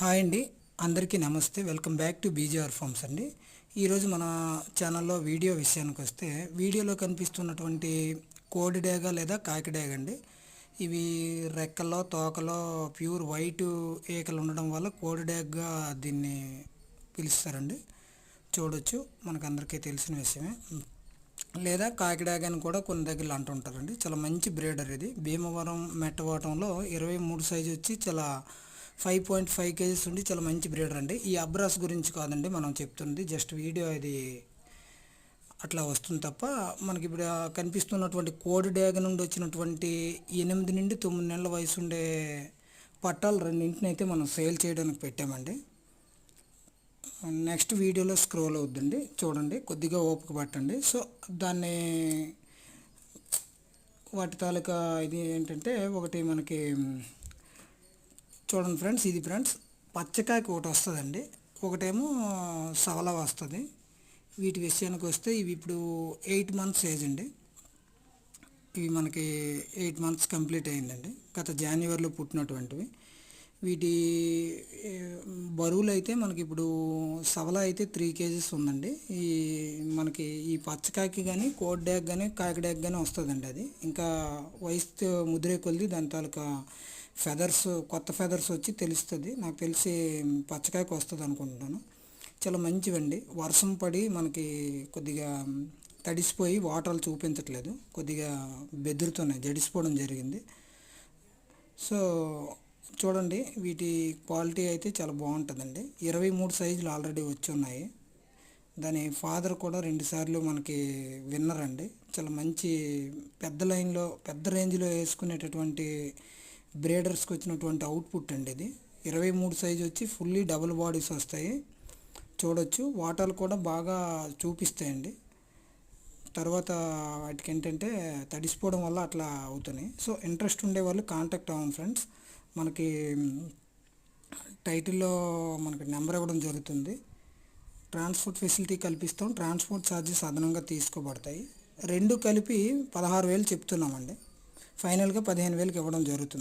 Hi అండి. అందరికీ నమస్తే. Welcome back to BJR farms అండి. ఈరోజు మన ఛానల్లో వీడియో విషయానికి వస్తే వీడియోలో కనిపిస్తున్నటువంటి కోడి డేగ లేదా కాకి డేగ అండి. ఇవి రెక్కల్లో తోకలో ప్యూర్ వైట్ ఏకలు ఉండడం వల్ల కోడి డేగగా దీన్ని పిలుస్తారండి. చూడొచ్చు. మనకు అందరికీ తెలిసిన విషయమే. లేదా కాకిడాగ్ అని కూడా కొన్ని దగ్గరలు అంటుంటారండి. చాలా మంచి బ్రీడర్ ఇది. భీమవరం మెట్టవాటంలో ఇరవై మూడు సైజు వచ్చి చాలా ఫైవ్ పాయింట్ ఫైవ్ కేజీస్ ఉండి చాలా మంచి బ్రీడర్ అండి. ఈ అబ్రాస్ గురించి కాదండి మనం చెప్తుంది. జస్ట్ వీడియో ఇది అట్లా వస్తుంది తప్ప మనకి ఇప్పుడు కనిపిస్తున్నటువంటి కోడి డేగ నుండి వచ్చినటువంటి ఎనిమిది నుండి తొమ్మిది నెలల వయసు ఉండే పట్టాలు రెండింటిని అయితే మనం సేల్ చేయడానికి పెట్టామండి. నెక్స్ట్ వీడియోలో స్క్రోల్ అవుద్దండి. చూడండి కొద్దిగా ఓపిక పట్టండి. సో దాన్ని వాటి తాలూకా ఇది ఏంటంటే ఒకటి మనకి చూడండి ఫ్రెండ్స్ ఇది ఫ్రెండ్స్ పచ్చకాయకి ఒకటి వస్తుందండి. ఒకటేమో సవల వస్తుంది. వీటి విషయానికి వస్తే ఇవి ఇప్పుడు ఎయిట్ మంత్స్ ఏజ్ అండి. ఇవి మనకి ఎయిట్ మంత్స్ కంప్లీట్ అయిందండి. గత జనవరిలో పుట్టినటువంటివి. వీటి బరువులు అయితే మనకి ఇప్పుడు సవల అయితే త్రీ కేజీస్ ఉందండి. ఈ మనకి ఈ పచ్చకాయకి కానీ కోడ్ డ్యాగ్ కానీ కాకి డ్యాగ్ కానీ వస్తుందండి అది. ఇంకా వయసు ముద్రే కొలిది దాని తాలూకా ఫెదర్స్ కొత్త ఫెదర్స్ వచ్చి తెలుస్తుంది. నాకు తెలిసి పచ్చకాయకు వస్తుంది అనుకుంటున్నాను. చాలా మంచివండి. వర్షం పడి మనకి కొద్దిగా తడిసిపోయి వాటర్లు చూపించట్లేదు. కొద్దిగా బెదురుతున్నాయి జడిసిపోవడం జరిగింది. సో చూడండి వీటి క్వాలిటీ అయితే చాలా బాగుంటుందండి. ఇరవై మూడు సైజులు ఆల్రెడీ వచ్చి ఉన్నాయి. దాని ఫాదర్ కూడా రెండుసార్లు మనకి విన్నర్ అండి. చాలా మంచి పెద్ద లైన్లో పెద్ద రేంజ్లో వేసుకునేటటువంటి బ్రేడర్స్కి వచ్చినటువంటి అవుట్పుట్ అండి ఇది. ఇరవై మూడు సైజు వచ్చి ఫుల్లీ డబుల్ బాడీస్ వస్తాయి. చూడొచ్చు. వాటర్ కూడా బాగా చూపిస్తాయండి. తర్వాత వాటికి ఏంటంటే తడిసిపోవడం వల్ల అట్లా అవుతున్నాయి. సో ఇంట్రెస్ట్ ఉండే వాళ్ళు కాంటాక్ట్ అవ్వండి ఫ్రెండ్స్. మనకి టైటిల్లో మనకి నెంబర్ ఇవ్వడం జరుగుతుంది. ట్రాన్స్పోర్ట్ ఫెసిలిటీ కల్పిస్తాం. ట్రాన్స్పోర్ట్ ఛార్జెస్ అదనంగా తీసుకోబడతాయి. రెండు కలిపి పదహారు వేలు చెప్తున్నామండి. ఫైనల్గా పదిహేను వేలకు ఇవ్వడం జరుగుతుంది.